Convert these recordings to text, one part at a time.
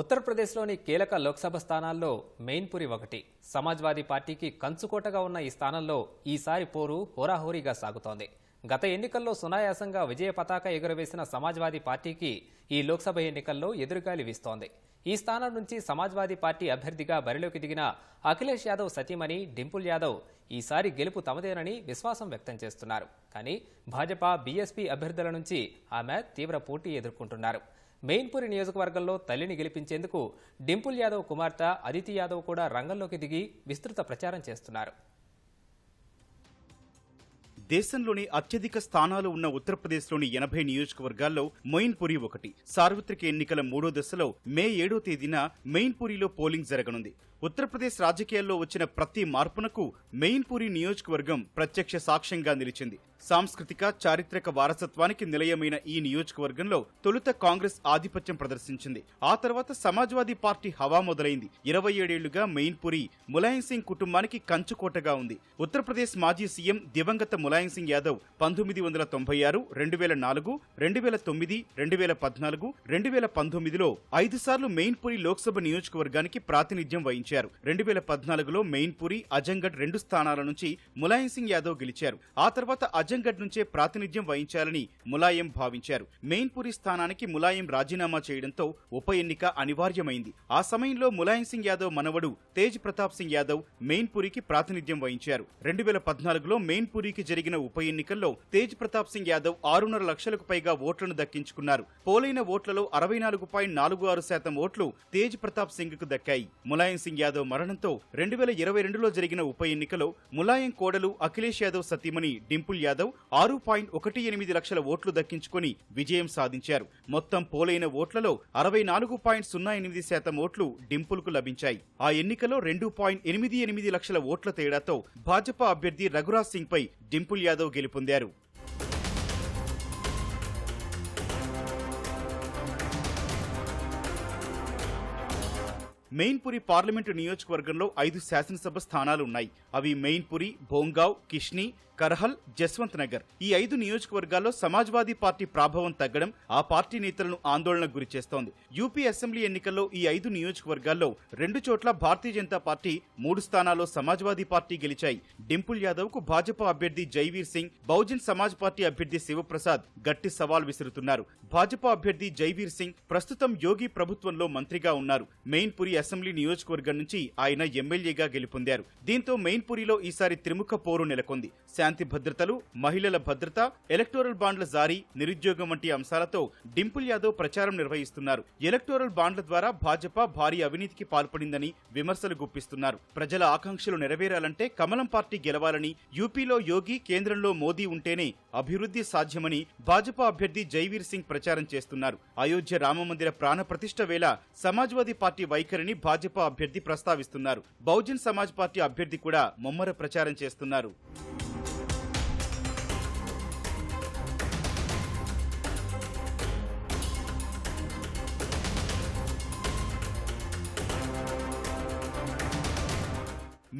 ఉత్తరప్రదేశ్లోని కీలక లోక్సభ స్థానాల్లో మెయిన్పురి ఒకటి. సమాజ్వాదీ పార్టీకి కంచుకోటగా ఉన్న ఈ స్థానంలో ఈసారి పోరు హోరాహోరీగా సాగుతోంది. గత ఎన్నికల్లో సునాయాసంగా విజయ పతాక ఎగురవేసిన సమాజ్వాదీ పార్టీకి ఈ లోక్సభ ఎన్నికల్లో ఎదురుగాలి వీస్తోంది. ఈ స్థానం నుంచి సమాజ్వాదీ పార్టీ అభ్యర్థిగా బరిలోకి దిగిన అఖిలేష్ యాదవ్ సతీమణి డింపుల్ యాదవ్ ఈసారి గెలుపు తమదేనని విశ్వాసం వ్యక్తం చేస్తున్నారు. కానీ భాజపా బీఎస్పీ అభ్యర్థుల నుంచి ఆమె తీవ్ర పోటీ ఎదుర్కొంటున్నారు. మెయిన్పురి నియోజకవర్గంలో తల్లిని గెలిపించేందుకు డింపుల్ యాదవ్ కుమార్తె అదితి యాదవ్ కూడా రంగంలోకి దిగి విస్తృత ప్రచారం చేస్తున్నారు. దేశంలోని అత్యధిక స్థానాలు ఉన్న ఉత్తరప్రదేశ్లోని ఎనభై నియోజకవర్గాల్లో మొయిన్పురి ఒకటి. సార్వత్రిక ఎన్నికల మూడో దశలో మే ఏడో తేదీన మెయిన్పురిలో పోలింగ్ జరగనుంది. ఉత్తరప్రదేశ్ రాజకీయాల్లో వచ్చిన ప్రతి మార్పునకు మెయిన్పురి నియోజకవర్గం ప్రత్యక్ష సాక్ష్యంగా నిలిచింది. సాంస్కృతిక చారిత్రక వారసత్వానికి నిలయమైన ఈ నియోజకవర్గంలో తొలుత కాంగ్రెస్ ఆధిపత్యం ప్రదర్శించింది. ఆ తర్వాత సమాజ్వాదీ పార్టీ హవా మొదలైంది. ఇరవై ఏడేళ్ళుగా మెయిన్పురి ములాయం సింగ్ కుటుంబానికి కంచుకోటగా ఉంది. ఉత్తరప్రదేశ్ మాజీ సీఎం దివంగత ములాయం సింగ్ యాదవ్ పంతొమ్మిది వందల తొంభై ఆరు రెండు వేల నాలుగు రెండు వేల తొమ్మిది రెండు వేల పద్నాలుగు రెండు వేల పంతొమ్మిదిలో ఐదు సార్లు మెయిన్పురి లోక్సభ నియోజకవర్గానికి ప్రాతినిధ్యం వహించారు. రెండు వేల పద్నాలుగులో మెయిన్పురి అజంగఢ్ రెండు స్థానాల నుంచి ములాయం సింగ్ యాదవ్ గెలిచారు. ఆ తర్వాత అజంగఢ్ నుంచే ప్రాతినిధ్యం వహించాలని ములాయం భావించారు. మెయిన్పురి స్థానానికి ములాయం రాజీనామా చేయడంతో ఉప ఎన్నిక అనివార్యమైంది. ఆ సమయంలో ములాయం సింగ్ యాదవ్ మనవడు తేజ్ ప్రతాప్ సింగ్ యాదవ్ మెయిన్పురికి ప్రాతినిధ్యం వహించారు. రెండు వేల పద్నాలుగులో మెయిన్పురికి జరిగిన ఉప ఎన్నికల్లో తేజ్ ప్రతాప్ సింగ్ యాదవ్ ఆరున్నర లక్షలకు పైగా ఓట్లను దక్కించుకున్నారు. పోలైన ఓట్లలో అరవై నాలుగు పాయింట్ నాలుగు ఆరు శాతం ఓట్లు తేజ్ ప్రతాప్ సింగ్కు దక్కాయి. ములాయం సింగ్ యాదవ్ మరణంతో రెండు వేల ఇరవై రెండులో జరిగిన ఉప ఎన్నికలో ములాయం కోడలు అఖిలేష్ యాదవ్ సతీమణి డింపుల్ యాదవ్ ఆరు పాయింట్ ఒకటి ఎనిమిది లక్షల ఓట్లు దక్కించుకుని విజయం సాధించారు. మొత్తం పోలైన ఓట్లలో అరవై నాలుగు పాయింట్ సున్నా ఎనిమిది శాతం ఓట్లు డింపుల్కు లభించాయి. ఆ ఎన్నికలో రెండు పాయింట్ ఎనిమిది ఎనిమిది లక్షల ఓట్ల తేడాతో భాజపా అభ్యర్థి రఘురాజ్ సింగ్ పై డింపుల్ యాదవ్ గెలుపొందారు. మెయిన్పురి పార్లమెంటు నియోజకవర్గంలో ఐదు శాసనసభ స్థానాలు ఉన్నాయి అవి మెయిన్పురి భోంగావ్ కిష్ని కర్హల్ జస్వంత్ నగర్ ఈ ఐదు నియోజకవర్గాల్లో సమాజ్వాదీ పార్టీ ప్రాభవం తగ్గడం ఆ పార్టీ నేతలను ఆందోళనకు గురి చేస్తోంది. యూపీ అసెంబ్లీ ఎన్నికల్లో ఈ ఐదు నియోజకవర్గాల్లో రెండు చోట్ల భారతీయ జనతా పార్టీ మూడు స్థానాల్లో సమాజ్వాదీ పార్టీ గెలిచాయి. డింపుల్ యాదవ్కు భాజపా అభ్యర్థి జైవీర్ సింగ్ బహుజన్ సమాజ్ పార్టీ అభ్యర్థి శివప్రసాద్ గట్టి సవాల్ విసురుతున్నారు. భాజపా అభ్యర్థి జైవీర్ సింగ్ ప్రస్తుతం యోగి ప్రభుత్వంలో మంత్రిగా ఉన్నారు. మెయిన్పురి అసెంబ్లీ నియోజకవర్గం నుంచి ఆయన ఎమ్మెల్యేగా గెలుపొందారు. దీంతో మెయిన్పురిలో ఈసారి త్రిముఖ పోరు నెలకొంది. శాంతి భద్రతలు మహిళల భద్రత ఎలక్టోరల్ బాండ్ల జారీ నిరుద్యోగం వంటి అంశాలతో డింపుల్ యాదవ్ ప్రచారం నిర్వహిస్తున్నారు. ఎలక్టోరల్ బాండ్ల ద్వారా భాజపా భారీ అవినీతికి పాల్పడిందని విమర్శలు గుప్పిస్తున్నారు. ప్రజల ఆకాంక్షలు నెరవేరాలంటే కమలం పార్టీ గెలవాలని యూపీలో యోగి కేంద్రంలో మోదీ ఉంటేనే అభివృద్ధి సాధ్యమని భాజపా అభ్యర్థి జైవీర్ సింగ్ ప్రచారం చేస్తున్నారు. అయోధ్య రామమందిర ప్రాణ ప్రతిష్ట వేళ సమాజ్వాదీ పార్టీ వైఖరిని భాజపా అభ్యర్థి ప్రస్తావిస్తున్నారు. బహుజన్ సమాజ్ పార్టీ అభ్యర్థి కూడా ముమ్మర ప్రచారం చేస్తున్నారు.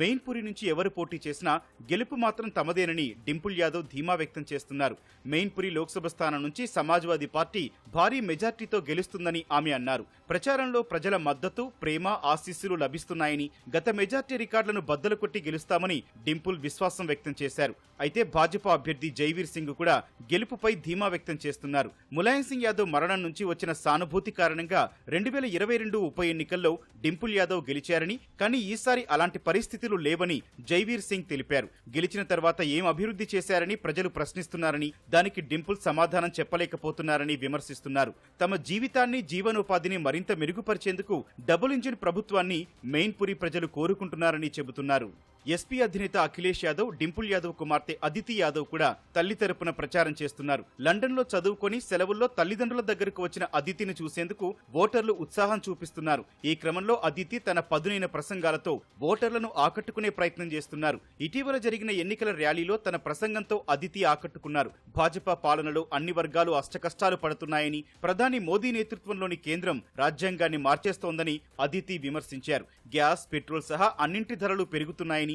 మెయిన్పురి నుంచి ఎవరు పోటీ చేసినా గెలుపు మాత్రం తమదేనని డింపుల్ యాదవ్ ధీమా వ్యక్తం చేస్తున్నారు. మెయిన్పురి లోక్సభ స్థానం నుంచి సమాజ్వాదీ పార్టీ భారీ మెజార్టీతో గెలుస్తుందని ఆమె అన్నారు. ప్రచారంలో ప్రజల మద్దతు ప్రేమ ఆశీస్సులు లభిస్తున్నాయని గత మెజార్టీ రికార్డులను బద్దలు కొట్టి గెలుస్తామని డింపుల్ విశ్వాసం వ్యక్తం చేశారు. అయితే భాజపా అభ్యర్థి జైవీర్ సింగ్ కూడా గెలుపుపై ధీమా వ్యక్తం చేస్తున్నారు. ములాయం సింగ్ యాదవ్ మరణం నుంచి వచ్చిన సానుభూతి కారణంగా రెండు వేల ఇరవై రెండు ఉప ఎన్నికల్లో డింపుల్ యాదవ్ గెలిచారని కానీ ఈసారి అలాంటి పరిస్థితి పరిస్థితులు లేవని జైవీర్ సింగ్ తెలిపారు. గెలిచిన తర్వాత ఏం అభివృద్ధి చేశారని ప్రజలు ప్రశ్నిస్తున్నారని దానికి డింపుల్ సమాధానం చెప్పలేకపోతున్నారని విమర్శిస్తున్నారు. తమ జీవితాన్ని జీవనోపాధిని మరింత మెరుగుపరిచేందుకు డబుల్ ఇంజిన్ ప్రభుత్వాన్ని మెయిన్పురి ప్రజలు కోరుకుంటున్నారని చెబుతున్నారు. ఎస్పీ అధినేత అఖిలేష్ యాదవ్ డింపుల్ యాదవ్ కుమార్తె అదితి యాదవ్ కూడా తల్లి తరపున ప్రచారం చేస్తున్నారు. లండన్లో చదువుకొని సెలవుల్లో తల్లిదండ్రుల దగ్గరకు వచ్చిన అదితిని చూసేందుకు ఓటర్లు ఉత్సాహం చూపిస్తున్నారు. ఈ క్రమంలో అదితి తన పదునైన ప్రసంగాలతో ఓటర్లను ఆకట్టుకునే ప్రయత్నం చేస్తున్నారు. ఇటీవల జరిగిన ఎన్నికల ర్యాలీలో తన ప్రసంగంతో అదితి ఆకట్టుకున్నారు. భాజపా పాలనలో అన్ని వర్గాలు అష్టకష్టాలు పడుతున్నాయని ప్రధాని మోదీ నేతృత్వంలోని కేంద్రం రాజ్యాంగాన్ని మార్చేస్తోందని అదితి విమర్శించారు. గ్యాస్ పెట్రోల్ సహా అన్నింటి ధరలు పెరుగుతున్నాయని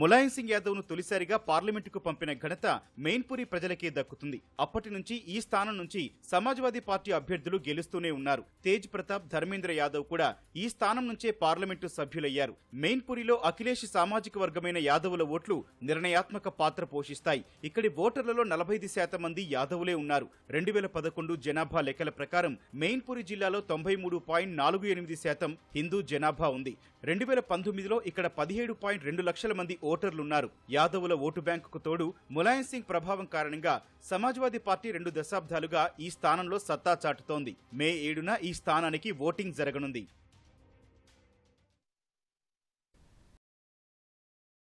ములాయం సింగ్ యాదవ్ను తొలిసారిగా పార్లమెంటుకు పంపిన ఘనత మెయిన్పురి ప్రజలకే దక్కుతుంది. అప్పటి నుంచి ఈ స్థానం నుంచి సమాజ్వాదీ పార్టీ అభ్యర్థులు గెలుస్తూనే ఉన్నారు. తేజ్ ప్రతాప్ ధర్మేంద్ర యాదవ్ కూడా ఈ స్థానం నుంచే పార్లమెంటు సభ్యులయ్యారు. మెయిన్పురిలో అఖిలేష్ సామాజిక వర్గమైన యాదవుల ఓట్లు నిర్ణయాత్మక పాత్ర పోషిస్తాయి. ఇక్కడి ఓటర్లలో నలభై ఐదు శాతం మంది యాదవులే ఉన్నారు. రెండు వేల పదకొండు జనాభా లెక్కల ప్రకారం మెయిన్పురి జిల్లాలో తొంభై మూడు పాయింట్ నాలుగు ఎనిమిది శాతం హిందూ జనాభా ఉంది. రెండు వేల పంతొమ్మిదిలో ఇక్కడ పదిహేడు పాయింట్ రెండు లక్షల మంది ఓటర్లున్నారు. యాదవుల ఓటు బ్యాంకుకు తోడు ములాయం సింగ్ ప్రభావం కారణంగా సమాజ్వాదీ పార్టీ రెండు దశాబ్దాలుగా ఈ స్థానంలో సత్తా చాటుతోంది. మే ఏడున ఈ స్థానానికి ఓటింగ్ జరగనుంది.